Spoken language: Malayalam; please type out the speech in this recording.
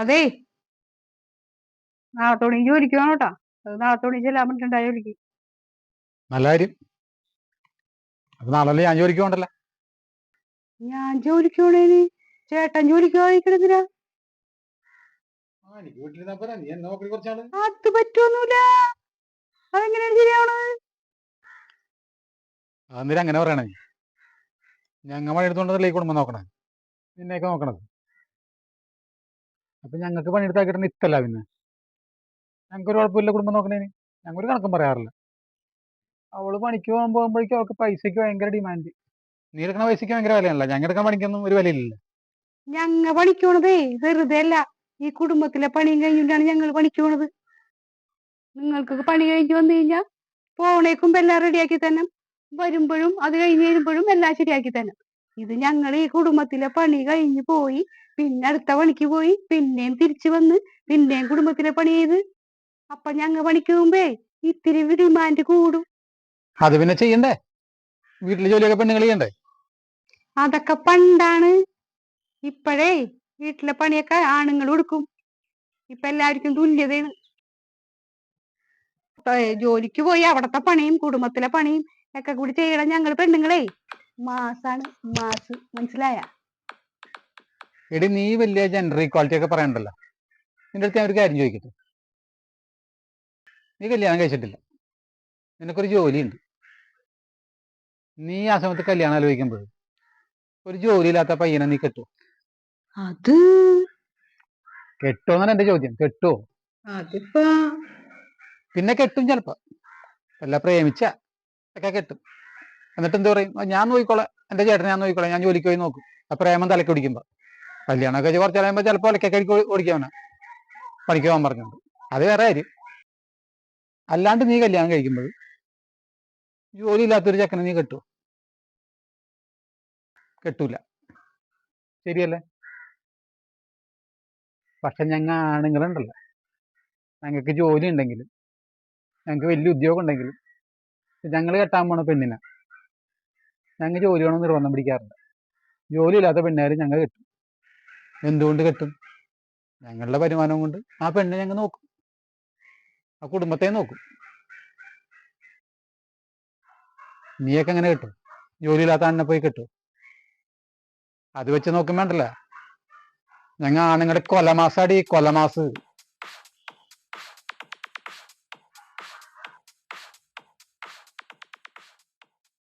അതേ. നാളത്തോടെ ജോലിക്ക് വേണം കേട്ടാ. അത് നാളത്തോടെ ചെല്ലാൻ പറ്റുണ്ടായ ജോലിക്ക് നല്ല കാര്യം. അപ്പൊ നാളെ ഞാൻ ജോലിക്ക് പോകണ്ടല്ലോ. ഞാൻ ജോലിക്ക് പോണേന് ചേട്ടൻ ജോലിക്ക് പോയിക്കിടന്നില്ല എനിക്ക് വീട്ടിലിരുന്നാ പോരാ. നീ എന്നെ നോക്കി കുറച്ചാൾ? അത് പറ്റൊന്നുമില്ല. അതെങ്ങനെയാണ് ശരിയാവണത്? അന്നേരം അങ്ങനെ പറയണേ? ഞങ്ങ ഈ കുടുംബം നോക്കണേ? നിന്നെയൊക്കെ നോക്കണത്. അപ്പൊ ഞങ്ങൾക്ക് പണിയെടുത്താക്കിയിട്ട് ഇത്തല്ല പിന്നെ. ഞങ്ങൾക്ക് ഒരു കുഴപ്പമില്ല കുടുംബം നോക്കണേന്. ഞങ്ങൾ കണക്കും പറയാറില്ല. അവൾ പണിക്ക് പോകാൻ പോകുമ്പോഴേക്കും അവൾക്ക് പൈസക്ക് ഭയങ്കര ഡിമാൻഡ് നീ എടുക്കണ പൈസക്ക് ഭയങ്കര വിലയല്ല ഞങ്ങൾ എടുക്കാൻ പണിക്കൊന്നും ഒരു വിലയില്ല. ഞങ്ങ പണിക്കണതേ വെറുതെ അല്ല. ഈ കുടുംബത്തിലെ പണിയും കഴിഞ്ഞിട്ടാണ് ഞങ്ങൾ പണിക്ക് പോണത്. നിങ്ങൾക്ക് പണി കഴിഞ്ഞ് വന്നു കഴിഞ്ഞാൽ പോണേക്കും എല്ലാം റെഡിയാക്കി തന്നെ വരുമ്പോഴും അത് കഴിഞ്ഞ് വരുമ്പോഴും എല്ലാം ശരിയാക്കി തന്നെ ഇത് ഞങ്ങൾ ഈ കുടുംബത്തിലെ പണി കഴിഞ്ഞ് പോയി പിന്നെ അടുത്ത പണിക്ക് പോയി പിന്നെയും തിരിച്ചു വന്ന് പിന്നെയും കുടുംബത്തിലെ പണി ചെയ്ത്. അപ്പൊ ഞങ്ങ പണിക്ക് പോകുമ്പേ ഇത്തിരി ഡിമാൻഡ് കൂടും. അത് പിന്നെ ചെയ്യണ്ടേ? വീട്ടിലെ ജോലിയൊക്കെ പെണ്ണുങ്ങൾ ചെയ്യണ്ടേ? അതൊക്കെ പണ്ടാണ്. ഇപ്പോഴേ വീട്ടിലെ പണിയൊക്കെ ആണുങ്ങൾ കൊടുക്കും. ഇപ്പൊ എല്ലാവർക്കും തുല്യതയാണ്. ജോലിക്ക് പോയി അവിടത്തെ പണിയും കുടുംബത്തിലെ പണിയും ഒക്കെ കൂടി ചെയ്യണം ഞങ്ങൾ പെണ്ണുങ്ങളെ. മാസാണ് മാസ്. മനസ്സിലായ? എടി നീ വലിയ ജെൻഡർ ഈക്വാളിറ്റി ഒക്കെ പറയണ്ടല്ലോ. നിന്റെ അടുത്ത് ഞാൻ ഒരു കാര്യം ചോദിക്കട്ടെ? നീ കല്യാണം കഴിച്ചിട്ടില്ല. നിനക്കൊരു ജോലിയുണ്ട്. നീ ആ സമയത്ത് കല്യാണം ആലോചിക്കുമ്പോൾ ഒരു ജോലിയില്ലാത്ത പയ്യനെ നീ കെട്ടുവോ അത് കെട്ടുമെന്നാണ് എന്റെ ചോദ്യം. കെട്ടോ? അതിപ്പോ പിന്നെ കെട്ടും ചിലപ്പോ. അല്ല പ്രേമിച്ച ഒക്കെ കെട്ടും. എന്നിട്ട് എന്താ പറയും? ഞാൻ നോക്കിക്കോളാം. എന്റെ ചേട്ടൻ ഞാൻ നോക്കിക്കോളാം. ഞാൻ ജോലിക്ക് പോയി നോക്കും. ആ പ്രേമം തലക്ക് പിടിക്കുമ്പോ. കല്യാണമൊക്കെ കഴിച്ച് കുറച്ച് കഴിയുമ്പോൾ ചിലപ്പോൾ ഒലക്കക്കരിക്ക് ഓടിക്കാവന പണിക്ക് പറഞ്ഞുണ്ട് അത് വേറെ കാര്യം. അല്ലാണ്ട് നീ കല്യാണം കഴിക്കുമ്പോൾ ജോലി ഇല്ലാത്തൊരു ചക്കനെ നീ കെട്ടു കെട്ടൂല. ശരിയല്ലേ? പക്ഷെ ഞങ്ങൾ ആണുങ്ങളുണ്ടല്ലോ. ഞങ്ങൾക്ക് ജോലി ഉണ്ടെങ്കിലും ഞങ്ങൾക്ക് വലിയ ഉദ്യോഗം ഉണ്ടെങ്കിലും ഞങ്ങൾ കെട്ടാൻ പോണ പെണ്ണിനെ. ഞങ്ങൾ ജോലി വേണം നിർബന്ധം പിടിക്കാറുണ്ട് ജോലി ഇല്ലാത്ത പെണ്ണുകാർ ഞങ്ങൾ കെട്ടും. എന്തുകൊണ്ട് കെട്ടും? ഞങ്ങളുടെ വരുമാനം കൊണ്ട് ആ പെണ്ണിനെ ഞങ്ങൾ നോക്കും. ആ കുടുംബത്തെ നോക്കും. നീയൊക്കെ എങ്ങനെ കിട്ടും? ജോലിയില്ലാത്ത ആണിനെ പോയി കിട്ടും? അത് വെച്ച് നോക്കുമ്പോണ്ടല്ല ഞങ്ങൾ ആണുങ്ങളുടെ കൊലമാസാടി കൊലമാസ്.